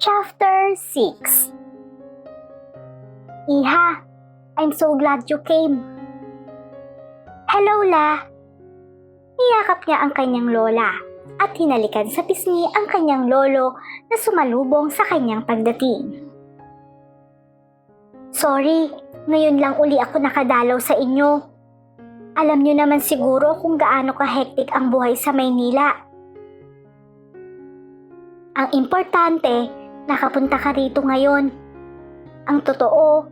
Chapter 6 Iha, I'm so glad you came. Hello, La. Niyakap niya ang kanyang lola at hinalikan sa pisngi ang kanyang lolo na sumalubong sa kanyang pagdating. Sorry, ngayon lang uli ako nakadalaw sa inyo. Alam niyo naman siguro kung gaano ka-hectic ang buhay sa Maynila. Ang importante, nakapunta ka rito ngayon. Ang totoo,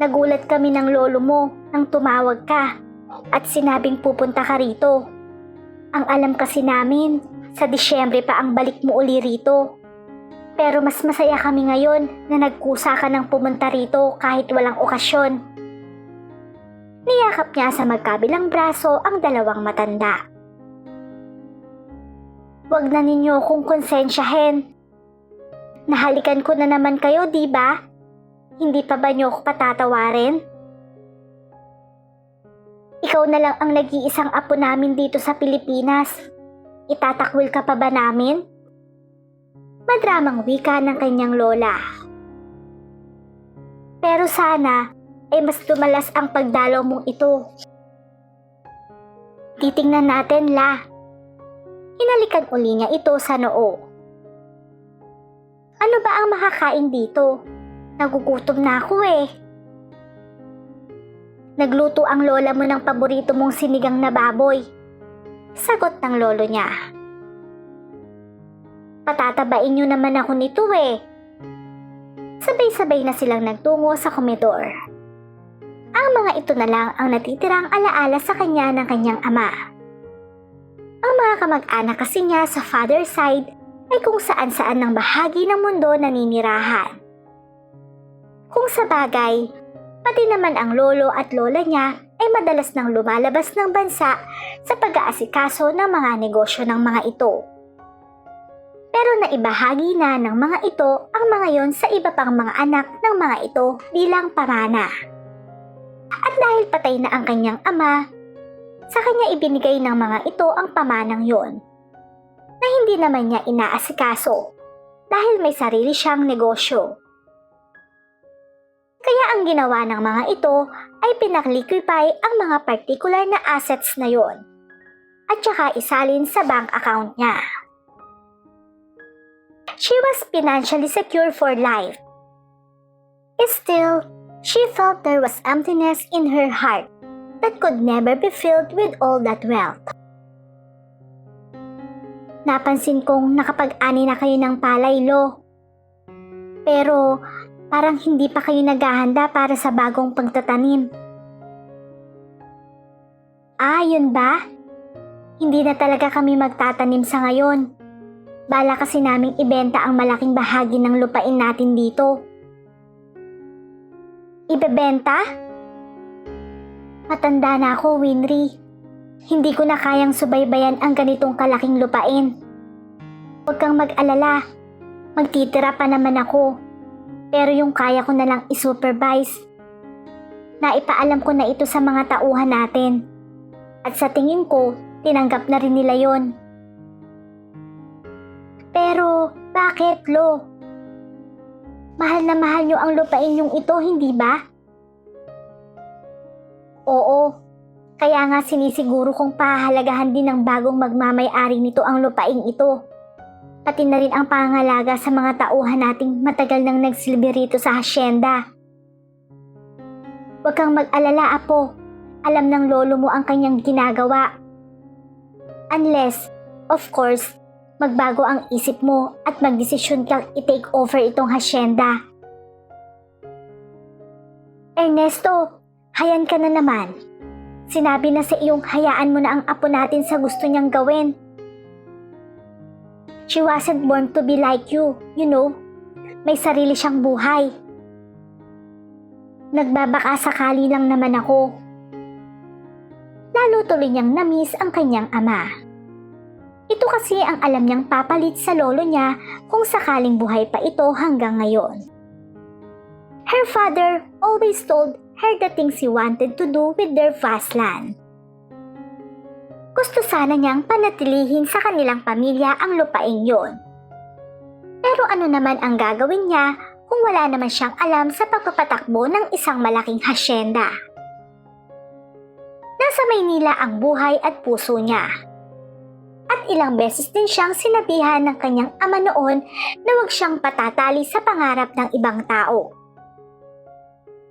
nagulat kami ng lolo mo nang tumawag ka at sinabing pupunta ka rito. Ang alam kasi namin, sa Disyembre pa ang balik mo uli rito. Pero mas masaya kami ngayon na nagkusa ka ng pumunta rito kahit walang okasyon. Niyakap niya sa magkabilang braso ang dalawang matanda. Huwag na ninyo kong konsensyahin. Nahalikan ko na naman kayo, di ba? Hindi pa ba niyo ako patatawarin? Ikaw na lang ang nag-iisang apo namin dito sa Pilipinas. Itatakwil ka pa ba namin? Madramang wika ng kanyang lola. Pero sana ay mas lumalas ang pagdalaw mong ito. Titingnan natin, La. Hinalikan uli niya ito sa noo. Ano ba ang makakain dito? Nagugutom na ako eh. Nagluto ang lola mo ng paborito mong sinigang na baboy. Sagot ng lolo niya. Patatabain niyo naman ako nito eh. Sabay-sabay na silang nagtungo sa komedor. Ang mga ito na lang ang natitirang alaala sa kanya ng kanyang ama. Ang mga kamag-anak kasi niya sa father side ay kung saan-saan ng bahagi ng mundo naninirahan. Kung sa bagay, pati naman ang lolo at lola niya ay madalas nang lumalabas ng bansa sa pag-aasikaso ng mga negosyo ng mga ito. Pero naibahagi na ng mga ito ang mga yon sa iba pang mga anak ng mga ito bilang pamana. At dahil patay na ang kanyang ama, sa kanya ibinigay ng mga ito ang pamanang yon na hindi naman niya inaasikaso dahil may sarili siyang negosyo. Kaya ang ginawa ng mga ito ay pinakliquify ang mga particular na assets na yon at saka isalin sa bank account niya. She was financially secure for life. Still, she felt there was emptiness in her heart that could never be filled with all that wealth. Napansin kong nakapag-ani na kayo ng palay, Lo. Pero parang hindi pa kayo naghahanda para sa bagong pagtatanim. Ah, yun ba? Hindi na talaga kami magtatanim sa ngayon. Bala kasi naming ibenta ang malaking bahagi ng lupain natin dito. Ibebenta? Matanda na ako, Winry. Hindi ko na kayang subaybayan ang ganitong kalaking lupain. Huwag kang mag-alala. Magtitira pa naman ako. Pero yung kaya ko na lang isupervise. Naipaalam ko na ito sa mga tauhan natin. At sa tingin ko, tinanggap na rin nila yon. Pero, bakit, Lo? Mahal na mahal nyo ang lupain yung ito, hindi ba? Oo, kaya nga sinisiguro kong pahalagahan din ng bagong magmamay-ari nito ang lupaing ito. Pati na rin ang pangalaga sa mga tauhan nating matagal nang nagsilbi rito sa hasyenda. Huwag kang mag-alala, Apo. Alam ng lolo mo ang kanyang ginagawa. Unless, of course, magbago ang isip mo at magdesisyon kang i-take over itong hasyenda. Ernesto, hayan ka na naman. Sinabi na sa iyong hayaan mo na ang apo natin sa gusto niyang gawin. She wasn't born to be like you, you know. May sarili siyang buhay. Nagbabaka sakali lang naman ako. Lalo tuloy niyang namiss ang kanyang ama. Ito kasi ang alam niyang papalit sa lolo niya kung sakaling buhay pa ito hanggang ngayon. Her father always told her the things he wanted to do with their vast land. Gusto sana niyang panatilihin sa kanilang pamilya ang lupaing yon. Pero ano naman ang gagawin niya kung wala naman siyang alam sa pagpapatakbo ng isang malaking hasyenda? Nasa Maynila ang buhay at puso niya. At ilang beses din siyang sinabihan ng kanyang ama noon na huwag siyang patatali sa pangarap ng ibang tao.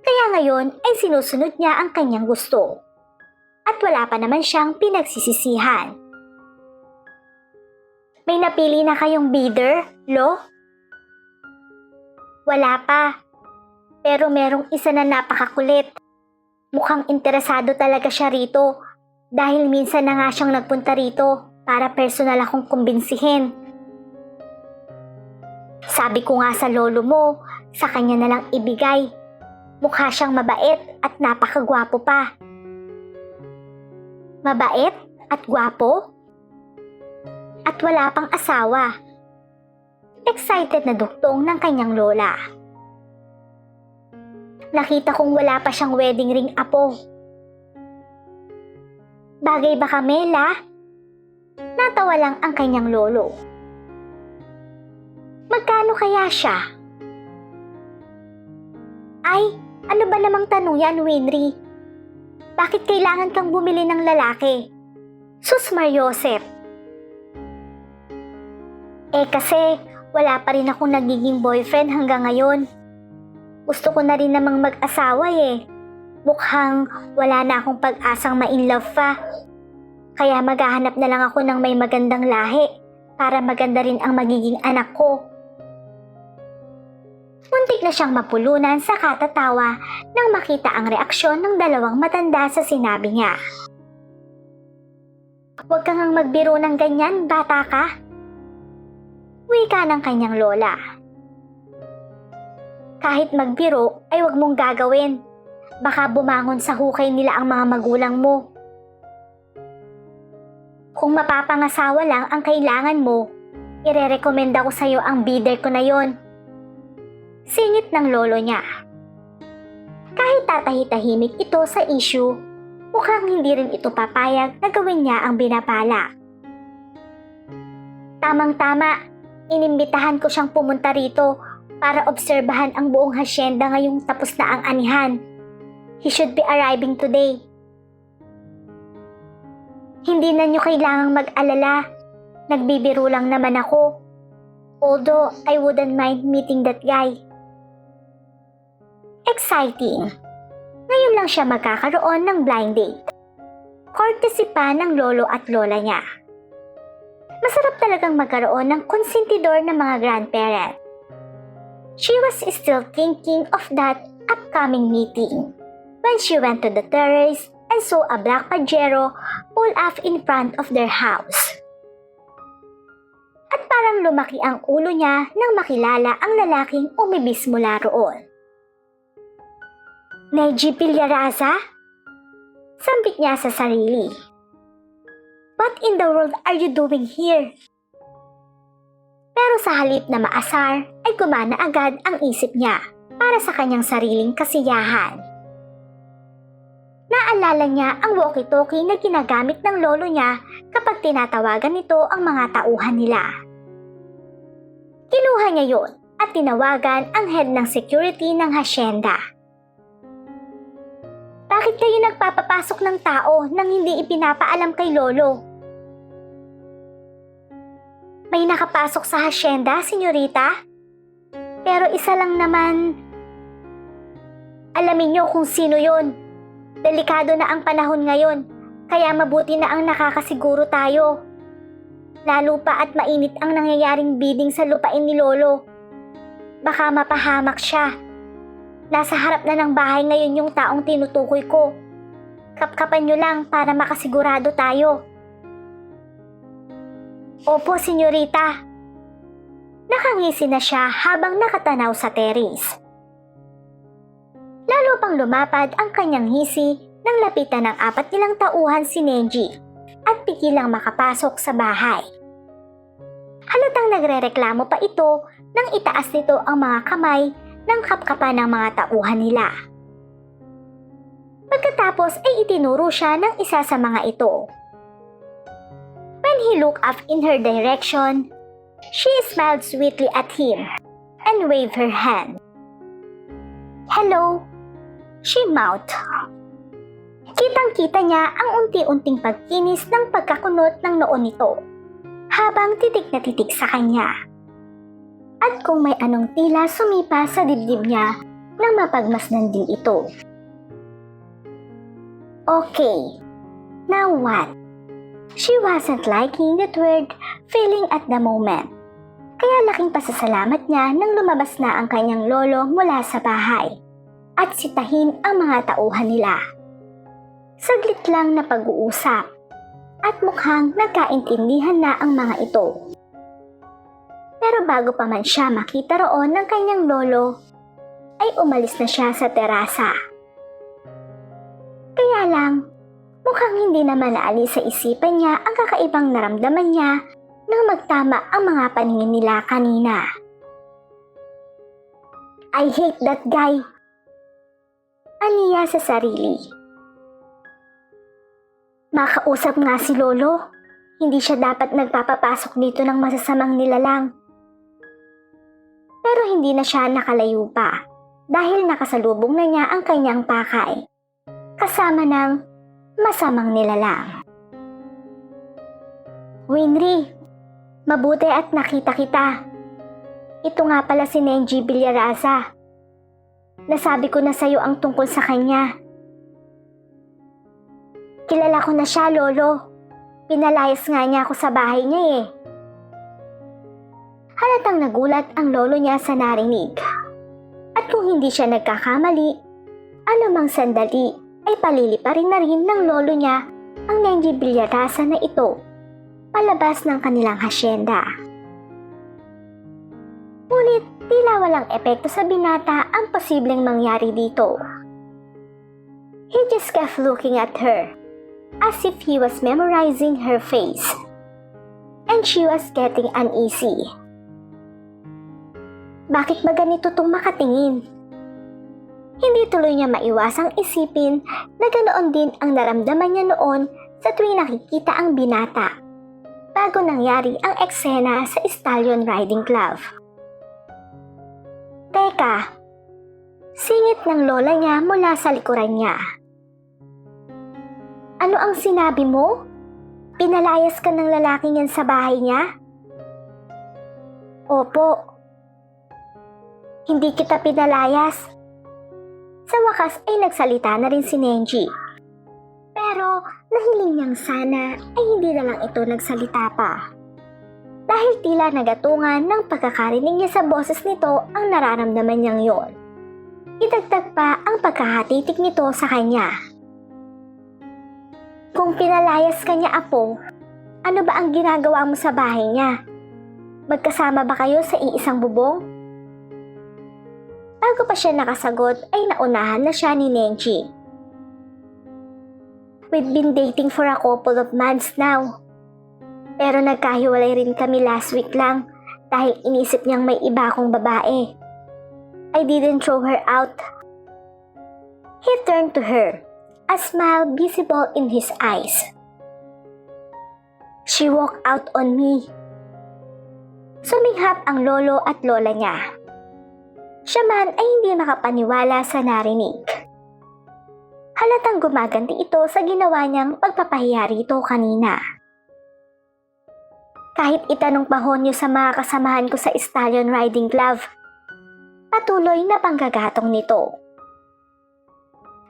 Kaya ngayon ay sinusunod niya ang kanyang gusto. At wala pa naman siyang pinagsisisihan. May napili na kayong bidder, Lo? Wala pa. Pero merong isa na napakakulit. Mukhang interesado talaga siya rito dahil minsan na nga siyang nagpunta rito para personal akong kumbinsihin. Sabi ko nga sa lolo mo, sa kanya na lang ibigay. Mukha siyang mabait at napakagwapo pa. Mabait at gwapo? At wala pang asawa. Excited na duktong ng kanyang lola. Nakita kong wala pa siyang wedding ring apo. Bagay ba kami? Natawa lang ang kanyang lolo. Magkano kaya siya? Ay, ano ba namang tanong yan, Winry? Bakit kailangan kang bumili ng lalaki? Sus Mariosep. Eh kasi, wala pa rin akong nagiging boyfriend hanggang ngayon. Gusto ko na rin namang mag-asawa eh. Mukhang wala na akong pag-asang ma-inlove pa. Kaya maghahanap na lang ako ng may magandang lahi para maganda rin ang magiging anak ko. Muntik na siyang mapulunan sa katatawa nang makita ang reaksyon ng dalawang matanda sa sinabi niya. Huwag kang ang magbiro ng ganyan, bata ka. Wika ng kanyang lola. Kahit magbiro ay huwag mong gagawin. Baka bumangon sa hukay nila ang mga magulang mo. Kung mapapangasawa lang ang kailangan mo, irerekomenda ko sa'yo ang bidder ko na yon. Singit ng lolo niya. Kahit tatahi-tahimik ito sa issue, mukhang hindi rin ito papayag na gawin niya ang binapala. Tamang-tama, inimbitahan ko siyang pumunta rito para obserbahan ang buong hasyenda ngayong tapos na ang anihan. He should be arriving today. Hindi na niyo kailangang mag-alala. Nagbibiro lang naman ako. Although I wouldn't mind meeting that guy. Exciting. Ngayon lang siya magkakaroon ng blind date. Courtesy pa ng lolo at lola niya. Masarap talagang magkaroon ng konsentidor ng mga grandparent. She was still thinking of that upcoming meeting when she went to the terrace and saw a black Pajero pull off in front of their house. At parang lumaki ang ulo niya nang makilala ang lalaking umibis mula roon. Neji Pilyaraza? Sambit niya sa sarili. What in the world are you doing here? Pero sa halip na maasar ay gumana agad ang isip niya para sa kanyang sariling kasiyahan. Naalala niya ang walkie-talkie na ginagamit ng lolo niya kapag tinatawagan nito ang mga tauhan nila. Kinuha niya yon at tinawagan ang head ng security ng hasyenda. Bakit kayo nagpapapasok ng tao nang hindi ipinapaalam kay lolo? May nakapasok sa hasyenda, senyorita? Pero isa lang naman... Alamin niyo kung sino yon. Delikado na ang panahon ngayon, kaya mabuti na ang nakakasiguro tayo. Lalo pa at mainit ang nangyayaring bidding sa lupain ni Lolo. Baka mapahamak siya. Nasa harap na ng bahay ngayon yung taong tinutukoy ko. Kapkapan niyo lang para makasigurado tayo. Opo, senyorita. Nakangisi na siya habang nakatanaw sa terrace. Lalo pang lumapad ang kanyang hisi nang lapitan ng apat nilang tauhan si Nenji at pigilang makapasok sa bahay. Halatang nagrereklamo pa ito nang itaas nito ang mga kamay ng kapkapan ng mga tauhan nila. Pagkatapos ay itinuro siya ng isa sa mga ito. When he looked up in her direction, She smiled sweetly at him and waved her hand. Hello, she mouthed. Kitang-kita niya ang unti-unting pagkinis ng pagkakunot ng noon nito habang titik na titik sa kanya. At kung may anong tila sumipa sa dibdib niya nang mapagmasdan din ito. Okay, now what? She wasn't liking that word feeling at the moment. Kaya laking pasasalamat niya nang lumabas na ang kanyang lolo mula sa bahay at sitahin ang mga tauhan nila. Saglit lang na pag-uusap at mukhang nagkaintindihan na ang mga ito. Pero bago pa man siya makita roon ng kanyang lolo, ay umalis na siya sa terasa. Kaya lang, mukhang hindi naman naalis sa isipan niya ang kakaibang naramdaman niya nang magtama ang mga paningin nila kanina. I hate that guy. Aniya sa sarili. Makausap nga si Lolo. Hindi siya dapat nagpapapasok dito ng masasamang nilalang. Pero hindi na siya nakalayo pa dahil nakasalubong na niya ang kanyang pakay. Kasama ng masamang nilalang. Winry, mabuti at nakita kita. Ito nga pala si Nenji Bilyaraza. Nasabi ko na sa'yo ang tungkol sa kanya. Kilala ko na siya, Lolo. Pinalayas nga niya ako sa bahay niya eh. Halatang nagulat ang lolo niya sa narinig. At kung hindi siya nagkakamali, anumang sandali ay paliliparin na rin ng lolo niya ang Nenji Bilyarasa na ito palabas ng kanilang hasyenda. Ngunit tila walang epekto sa binata ang posibleng mangyari dito. He just kept looking at her as if he was memorizing her face. And she was getting uneasy. Bakit ba ganito tong makatingin? Hindi tuloy niya maiwasang isipin na ganoon din ang naramdaman niya noon sa tuwing nakikita ang binata bago nangyari ang eksena sa Stallion Riding Club. Teka, singit ng lola niya mula sa likuran niya. Ano ang sinabi mo? Pinalayas ka ng lalaking yan sa bahay niya? Opo. Hindi kita pinalayas. Sa wakas ay nagsalita na rin si Nenji. Pero nahiling niyang sana ay hindi na lang ito nagsalita pa. Dahil tila nagatungan ng pagkakarinig niya sa boses nito ang nararamdaman niyang yon. Idagdag pa ang pagkahatitik nito sa kanya. Kung pinalayas ka niya, Apo, ano ba ang ginagawa mo sa bahay niya? Magkasama ba kayo sa iisang bubong? Bago pa siya nakasagot ay naunahan na siya ni Nenji. We've been dating for a couple of months now. Pero nagkahiwalay rin kami last week lang dahil inisip niyang may iba akong babae. I didn't throw her out. He turned to her, a smile visible in his eyes. She walked out on me. Suminghap ang lolo at lola niya. Siya man ay hindi makapaniwala sa narinig. Halatang gumaganti ito sa ginawa niyang pagpapahiya rito kanina. Kahit itanong pa honyo sa mga kasamahan ko sa Stallion Riding Club, patuloy na panggagatong nito.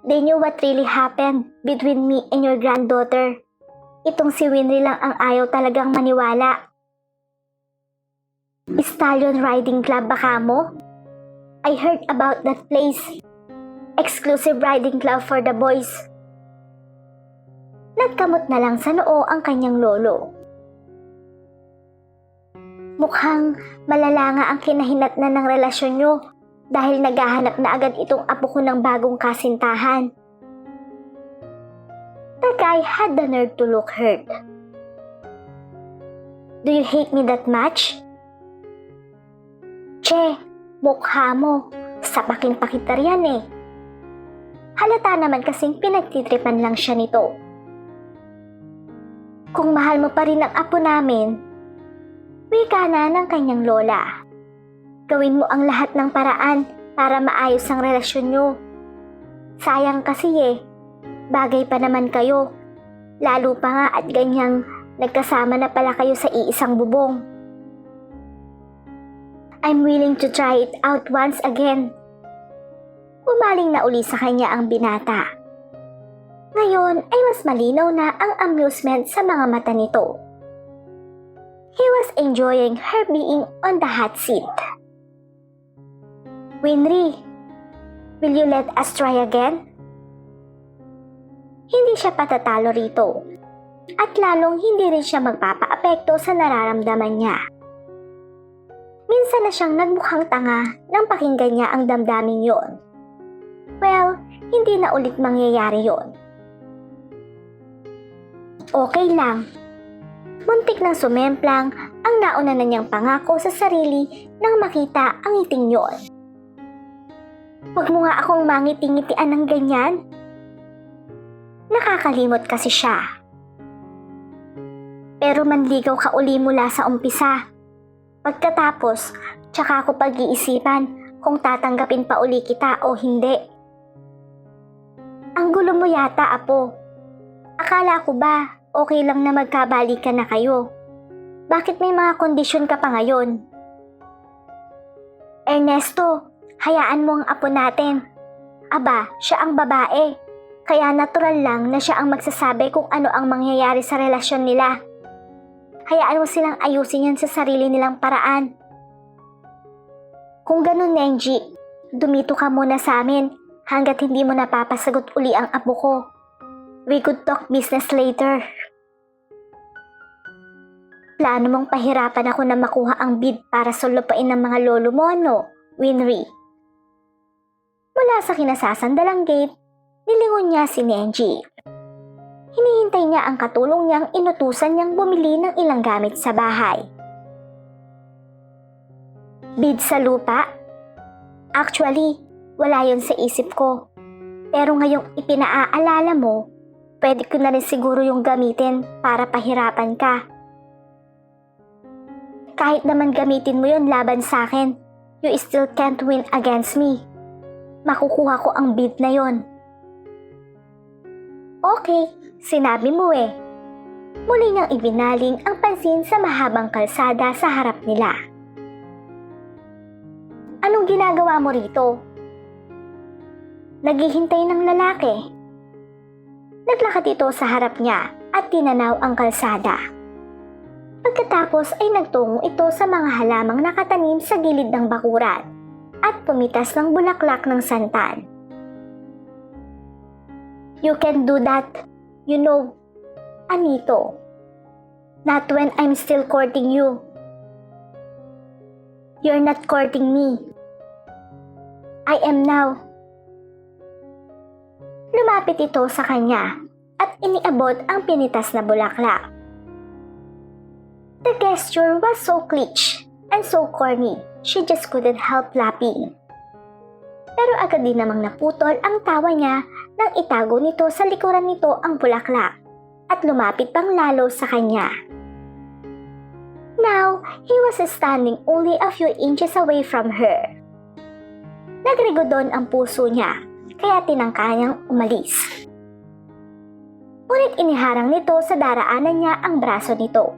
They knew what really happened between me and your granddaughter. Itong si Winry lang ang ayaw talagang maniwala. Stallion Riding Club baka mo? I heard about that place. Exclusive riding club for the boys. Nagkamot na lang sa noo ang kanyang lolo. Mukhang malala nga ang kinahinat na ng relasyon nyo dahil naghahanap na agad itong apo ko ng bagong kasintahan. The guy had the nerve to look hurt. Do you hate me that much? Che, mukha mo. Sapakin pa kita riyan eh. Halata naman kasing pinagtitripan lang siya nito. Kung mahal mo pa rin ang apo namin, Wika na ng kanyang lola. Gawin mo ang lahat ng paraan para maayos ang relasyon nyo. Sayang kasi eh, bagay pa naman kayo. Lalo pa nga at ganyang nagkasama na pala kayo sa iisang bubong. I'm willing to try it out once again. Umaling na uli sa kanya ang binata. Ngayon ay mas malinaw na ang amusement sa mga mata nito. He was enjoying her being on the hot seat. Winry, will you let us try again? Hindi siya patatalo rito. At lalong hindi rin siya magpapaapekto sa nararamdaman niya. Minsan na siyang nagmukhang tanga nang pakinggan niya ang damdaming yon. Well, hindi na ulit mangyayari yon. Okay lang. Muntik nang sumemplang ang nauna na niyang pangako sa sarili nang makita ang ngiting yon. Huwag mo nga akong mangiti-ngitian ng ganyan. Nakakalimot kasi siya. Pero manligaw ka uli mula sa umpisa. Pagkatapos, tsaka ako pag-iisipan kung tatanggapin pa uli kita o hindi. Ang gulo mo yata, Apo. Akala ko ba okay lang na magkabalikan na kayo? Bakit may mga kondisyon ka pa ngayon? Ernesto, hayaan mo ang apo natin. Aba, siya ang babae. Kaya natural lang na siya ang magsasabi kung ano ang mangyayari sa relasyon nila. Hayaan mo silang ayusin yan sa sarili nilang paraan. Kung ganun, Nenji, dumito ka muna sa amin hanggat hindi mo napapasagot uli ang apo ko. We could talk business later. Plano mong pahirapan ako na makuha ang bid para sulupain ng mga lolo mo, no, Winry? Mula sa kinasasandalang gate, nilingon niya si Nenji. Hinihintay niya ang katulong niyang inutusan niyang bumili ng ilang gamit sa bahay. Bid sa lupa? Actually, wala yon sa isip ko. Pero ngayong ipinaaalala mo, pwede ko na rin siguro yung gamitin para pahirapan ka. Kahit naman gamitin mo yon laban sa akin, you still can't win against me. Makukuha ko ang bid na yon. Okay, sinabi mo eh. Muli niyang ibinaling ang pansin sa mahabang kalsada sa harap nila. Anong ginagawa mo rito? Naghihintay ng lalaki. Naglakad ito sa harap niya at tinanaw ang kalsada. Pagkatapos ay nagtungo ito sa mga halamang nakatanim sa gilid ng bakuran at pumitas ng bulaklak ng santan. You can do that, you know, Anito. Not when I'm still courting you. You're not courting me. I am now. Lumapit ito sa kanya at iniabot ang pinitas na bulaklak. The gesture was so cliche and so corny, she just couldn't help laughing. Pero agad din namang naputol ang tawa niya nang itago nito sa likuran nito ang bulaklak at lumapit pang lalo sa kanya. Now, he was standing only a few inches away from her. Nagrigo doon ang puso niya, kaya tinangka niyang umalis. Ngunit iniharang nito sa daraanan niya ang braso nito.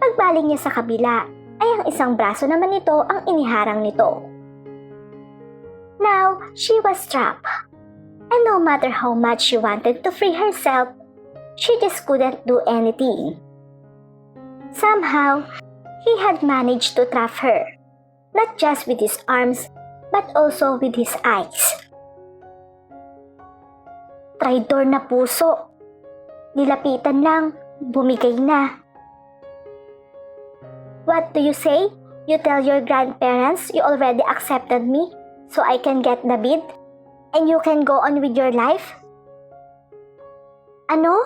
Pagbaling niya sa kabila, ay ang isang braso naman nito ang iniharang nito. Now, she was trapped. And no matter how much she wanted to free herself, she just couldn't do anything. Somehow, he had managed to trap her, not just with his arms, but also with his eyes. Traidor na puso. Nilapitan lang, bumigay na. What do you say? You tell your grandparents you already accepted me so I can get the bid? And you can go on with your life? Ano?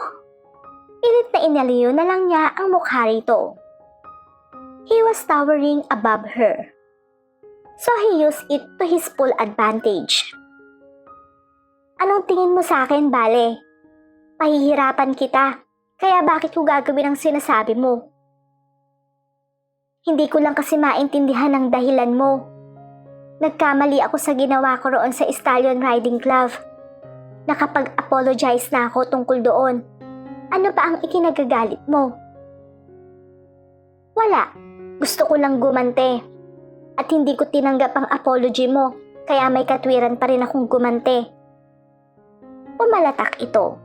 Pilit na inaliyo na lang niya ang mukha rito. He was towering above her. So he used it to his full advantage. Anong tingin mo sa akin, Bale? Pahihirapan kita, kaya bakit ko gagawin ang sinasabi mo? Hindi ko lang kasi maintindihan ang dahilan mo. Nagkamali ako sa ginawa ko roon sa Stallion Riding Club. Nakapag-apologize na ako tungkol doon. Ano pa ang ikinagagalit mo? Wala. Gusto ko lang gumante. At hindi ko tinanggap ang apology mo, kaya may katwiran pa rin akong gumante. Umalatak ito.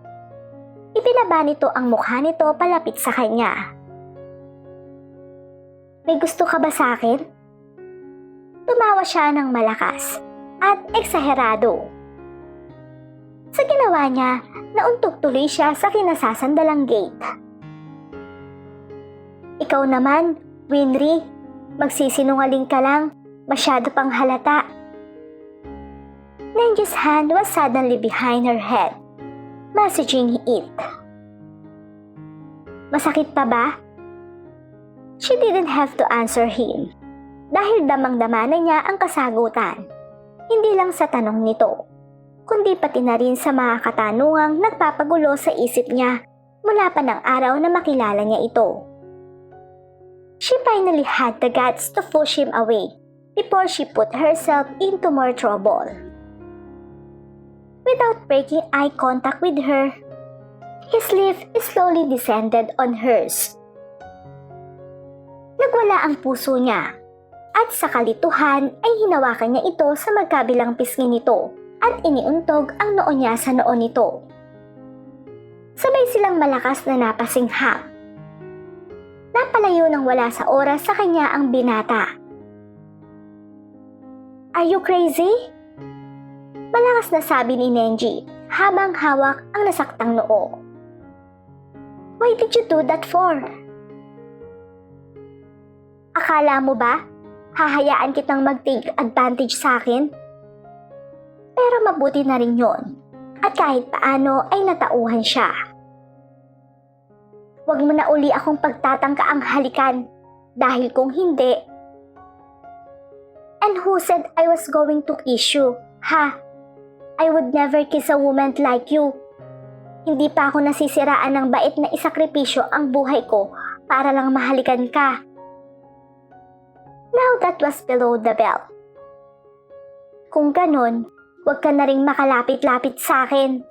Ibinaba nito ang mukha nito palapit sa kanya. May gusto ka ba sa akin? Tumawa siya ng malakas at eksaherado. Sa ginawa niya, nauntog tuloy siya sa kinasasandalang gate. Ikaw naman, Winry, magsisinungaling ka lang, masyado pang halata. Nenji's hand was suddenly behind her head, messaging it. Masakit pa ba? She didn't have to answer him dahil damang-dama na niya ang kasagutan. Hindi lang sa tanong nito, kundi pati na rin sa mga katanungang nagpapagulo sa isip niya mula pa ng araw na makilala niya ito. She finally had the guts to push him away before she put herself into more trouble. Without breaking eye contact with her, his lips slowly descended on hers. Nagwala ang puso niya at sa kalituhan ay hinawakan niya ito sa magkabilang pisngi nito at iniuntog ang noo niya sa noo nito. Sabay silang malakas na napasinghap. Napalayo nang wala sa oras sa kanya ang binata. Are you crazy? Malakas na sabi ni Nenji habang hawak ang nasaktang noo. Why did you do that for? Akala mo ba, hahayaan kitang mag-take advantage sa akin? Pero mabuti na rin yon. At kahit paano ay natauhan siya. Huwag mo na uli akong pagtatangka ang halikan dahil kung hindi... And who said I was going to kiss you, ha? I would never kiss a woman like you. Hindi pa ako nasisiraan ng bait na isakripisyo ang buhay ko para lang mahalikan ka. Now that was below the belt. Kung ganon, huwag ka na ring makalapit-lapit sa akin.